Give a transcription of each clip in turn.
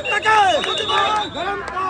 টাকা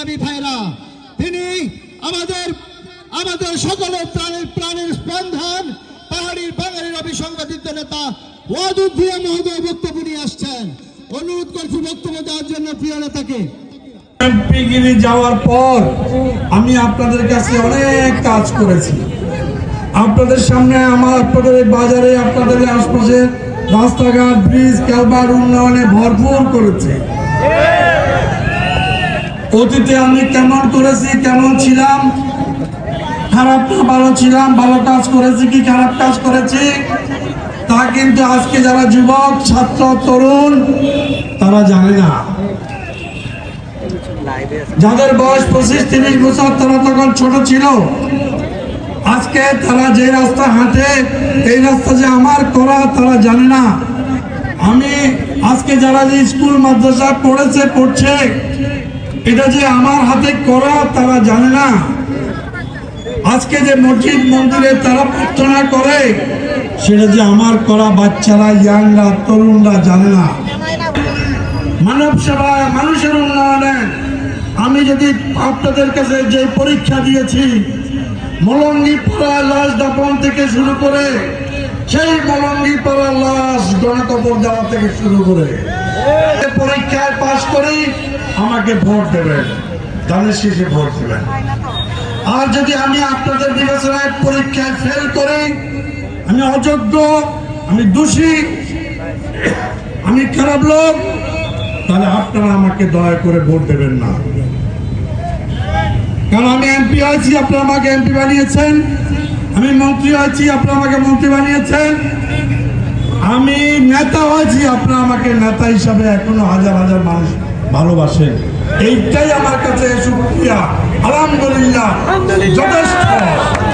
সংগ্রামী ভাইরা, তিনি আমাদের আমাদের সকলের প্রাণের প্রাণের স্পন্দন পাহাড়ির বাঙালির অবিসংবাদিত নেতা ওয়াদুদ্দিয়া মহোদয় বক্তব্য নিয়ে আসছেন। অনুরোধ করছি বক্তব্য দেওয়ার জন্য প্রিয় নেতাকে। যাওয়ার পর আমি আপনাদের কাছে অনেক কাজ করেছি। আপনাদের সামনে আমার, আপনাদের বাজারে, আপনাদের আশপাশে রাস্তাঘাট, ব্রিজ ক্যালবার উন্নয়নে ভরপুর করেছে। অতীতে আমি কেমন করেছি, কেমন ছিলাম? খারাপ না, ভালো ছিলাম, ভালো কাজ করেছি কি খারাপ কাজ করেছি? তা কিন্তু আজকে যারা যুবক, ছাত্র, তরুণ, তারা জানে না। যাদের বয়স পঁচিশ, তিরিশ বছর, তারা তখন ছোট ছিল। আজকে তারা যে রাস্তা হাঁটে, এই রাস্তা যে আমার করা, তারা জানে না। আমি আজকে যারা যে স্কুল, মাদ্রাসা পড়েছে, পড়ছে এটা যে আমার হাতে করা, তারা জানে না। আজকে যে মসজিদ মন্দিরে তারা প্রার্থনা করে, সেটা যে আমার করা বাচ্চারা, ইয়াংরা, তরুণরা জানে না। মানব সেবায়, মানুষের উন্নয়নে আমি যদি আপনাদের কাছে যে পরীক্ষা দিয়েছি মলঙ্গি পাড়া লাশ দাপন থেকে শুরু করে, সেই মলঙ্গি পাড়া লাশ গণকবর দেওয়া থেকে শুরু করে পরীক্ষায় পাশ করি আমাকে ভোট দেবেন ধানের শেষে ভোট দেবেন। আর যদি আমি আপনাদের বিবেচনায় পরীক্ষায় ফেল করি, আমি অযোগ্য, আমি দোষী, আমি খারাপ লোক, তাহলে আপনারা আমাকে দয়া করে ভোট দেবেন না। কারণ আমি এমপি হয়েছি আপনারা আমাকে এমপি বানিয়েছেন। আমি মন্ত্রী হয়েছি আপনারা আমাকে মন্ত্রী বানিয়েছেন। আমি নেতা হয়েছি আপনারা আমাকে নেতা হিসাবে এখনও হাজার হাজার মানুষ ভালোবাসেন। এইটাই আমার কাছে সুপ্রিয়া। আলহামদুলিল্লাহ। যথেষ্ট।